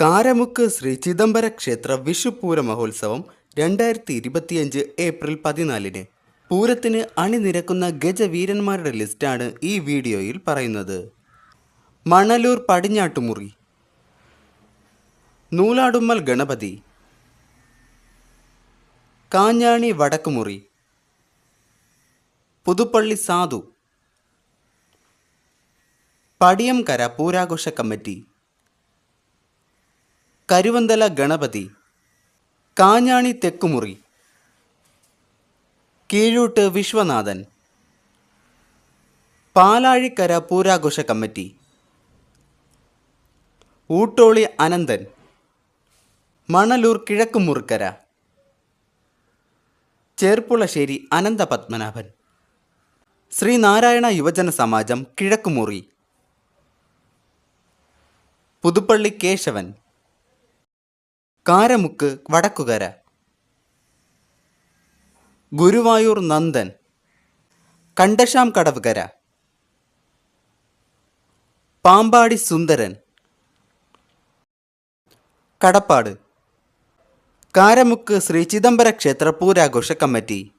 കാരമുക്ക് ശ്രീ ചിദംബര ക്ഷേത്ര വിഷുപൂര മഹോത്സവം രണ്ടായിരത്തി ഇരുപത്തിയഞ്ച് ഏപ്രിൽ പതിനാലിന്. പൂരത്തിന് അണിനിരക്കുന്ന ഗജവീരന്മാരുടെ ലിസ്റ്റാണ് ഈ വീഡിയോയിൽ പറയുന്നത്. മണലൂർ പടിഞ്ഞാട്ടുമുറി. നൂലാടുമ്മൽ ഗണപതി. കാഞ്ഞാണി വടക്കുമുറി. പുതുപ്പള്ളി സാധു. പടിയംകര പൂരാഘോഷ കമ്മിറ്റി. കരുവന്തല ഗണപതി കാഞ്ഞാണി തെക്കുമുറി കീഴൂട്ട് വിശ്വനാഥൻ പാലാഴിക്കര പൂരാഘോഷ കമ്മിറ്റി ഊട്ടോളി അനന്തൻ മണലൂർ കിഴക്കുമുറുക്കര ചേർപ്പുളശ്ശേരി അനന്തപത്മനാഭൻ ശ്രീനാരായണ യുവജന സമാജം കിഴക്കുമുറി പുതുപ്പള്ളി കേശവൻ കാരമുക്ക് വടക്കുകര. ഗുരുവായൂർ നന്ദൻ. കണ്ടശാം കടവുകര. പാമ്പാടി സുന്ദരൻ. കടപ്പാട്. കാരമുക്ക് ശ്രീ ചിദംബര ക്ഷേത്ര പൂരാഘോഷ കമ്മിറ്റി.